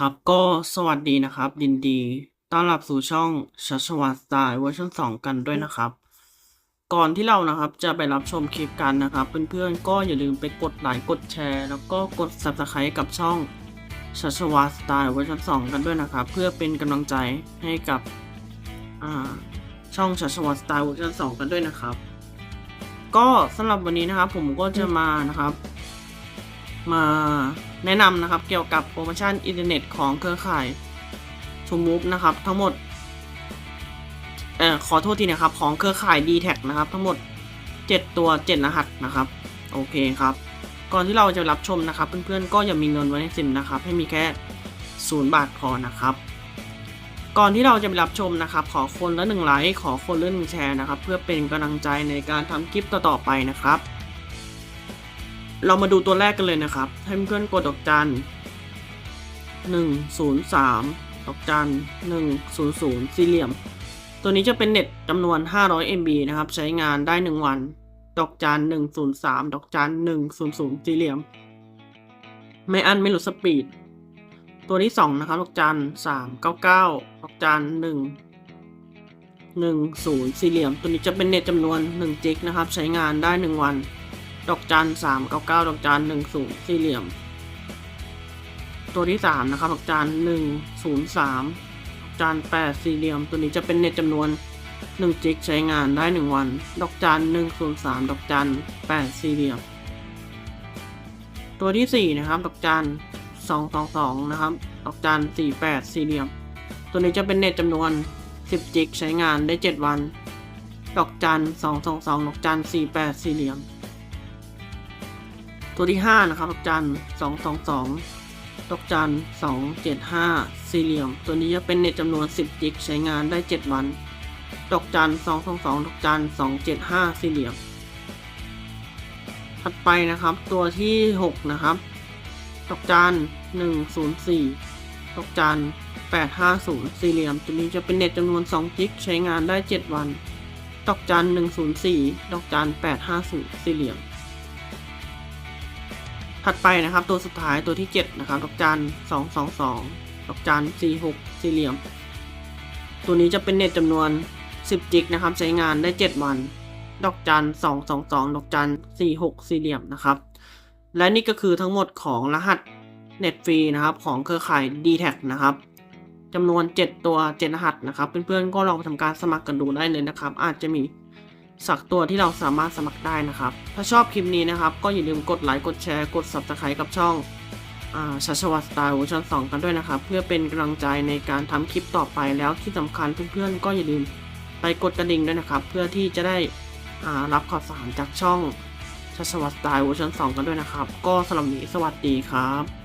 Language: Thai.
ครับก็สวัสดีนะครับยินดีต้อนรับสู่ช่องชัชวานสไตล์เวอร์ชัน2กันด้วยนะครับ ก่อนที่เรานะครับจะไปรับชมคลิปกันนะครับเพื่อนๆก็อย่าลืมไปกดไลค์กดแชร์ แล้วก็กด Subscribe กับช่องชัชวานสไตล์เวอร์ชัน2กันด้วยนะครับ เพื่อเป็นกำลังใจให้กับช่องชัชวานสไตล์เวอร์ชัน2กันด้วยนะครับ ก็สำหรับวันนี้นะครับผมก็จะมานะครับ มา แนะนำนะครับเกี่ยวกับโปรโมชั่นอินเทอร์เน็ตของเครือข่ายทูมูฟนะครับทั้งหมดเอ่อขอโทษทีนะครับของเครือข่าย d t แทนะครับ ทั้งหมด 7 ตัว 7 รหัสนะครับ โอเคครับ ก่อนที่เราจะรับชมนะครับ เพื่อนๆก็อย่ามีเงินไว้ในซิมนะครับ ให้มีแค่ศูนย์บาทพอนะครับ ก่อนที่เราจะไปรับชมนะครับ ขอคนละหนึ่งไลค์ขอคนละหนึ่งแชร์นะครับ เพื่อเป็นกำลังใจในการทำคลิปต่อๆไปนะครับ เรามาดูตัวแรกกันเลยนะครับ ให้เพื่อนกดดอกจันหนึ่งศูนย์สามดอกจันหนึ่งศูนย์ศูนย์สี่เหลี่ยม ตัวนี้จะเป็นเน็ตจำนวน 500 MB นะครับ ใช้งานได้ 1 วัน ดอกจันหนึ่งศูนย์สามดอกจันหนึ่งศูนย์ศูนย์สี่เหลี่ยม ไม่อันไม่หลุดสปีด ตัวที่ 2 นะครับ ดอกจันสามเก้าเก้าดอกจันหนึ่งหนึ่งศูนย์สี่เหลี่ยม ตัวนี้จะเป็นเน็ตจำนวน 1 จิกนะครับ ใช้งานได้ 1 วัน ดอกจันสามเก้าเก้าดอกจันหนึ่งศูนย์สี่เหลี่ยม ตัวที่สามนะครับดอกจันหนึ่งศูนย์สามดอกจันแปดสี่เหลี่ยม ตัวนี้จะเป็นเน็ตจำนวนหนึ่งจิกใช้งานได้หนึ่งวัน ดอกจันหนึ่งศูนย์สามดอกจันแปดสี่เหลี่ยม ตัวที่สี่นะครับ ดอกจันสองสองสองนะครับ ดอกจันสี่แปดสี่เหลี่ยม ตัวนี้จะเป็นเน็ตจำนวนสิบจิกใช้งานได้เจ็ดวัน ดอกจันสองสองสองดอกจันสี่แปดสี่เหลี่ยม ตัวที่ 5 นะครับดอกจันสองสองสองดอกจันสองเจ็ดห้าสี่เหลี่ยม ตัวนี้จะเป็นเน็ตจำนวน 10 จิกใช้งานได้ 7 วัน ดอกจันสองสองสองดอกจันสองเจ็ดห้าสี่เหลี่ยม ถัดไปนะครับ ตัวที่ 6 นะครับ ดอกจันหนึ่งศูนย์สี่ดอกจันแปดห้าศูนย์สี่เหลี่ยม ตัวนี้จะเป็นเน็ตจำนวน 2 จิกใช้งานได้ 7 วัน ดอกจันหนึ่งศูนย์สี่ดอกจันแปดห้าศูนย์สี่เหลี่ยม ถัดไปนะครับตัวสุดท้ายตัวที่ 7 นะครับดอกจันสองสองสองดอกจันสี่หกสี่เหลี่ยม ตัวนี้จะเป็นเน็ตจำนวน 10 จิกนะครับ ใช้งานได้ 7 วัน ดอกจันสองสองสองดอกจันสี่หกสี่เหลี่ยมนะครับ และนี่ก็คือทั้งหมดของรหัสเน็ตฟรีนะครับของเครือข่าย d t แทนะครับจำนวน 7 ตัว 7 รหัสนะครับ เพื่อนๆก็ลองไปทำการสมัครกันดูได้เลยนะครับ อาจจะมี สักตัวที่เราสามารถสมัครได้นะครับ ถ้าชอบคลิปนี้นะครับ ก็อย่าลืมกดไลค์กดแชร์กด subscribe กับช่องชัชวัตสไตล์เวอร์ชัน2กันด้วยนะครับ เพื่อเป็นกำลังใจในการทำคลิปต่อไปแล้วที่สำคัญเพื่อนๆก็อย่าลืมไปกดกระดิ่งด้วยนะครับ เพื่อที่จะได้รับข่าวสารจากช่องชัชวัตสไตล์เวอร์ชัน2กันด้วยนะครับ ก็สำหรับวันนี้สวัสดีครับ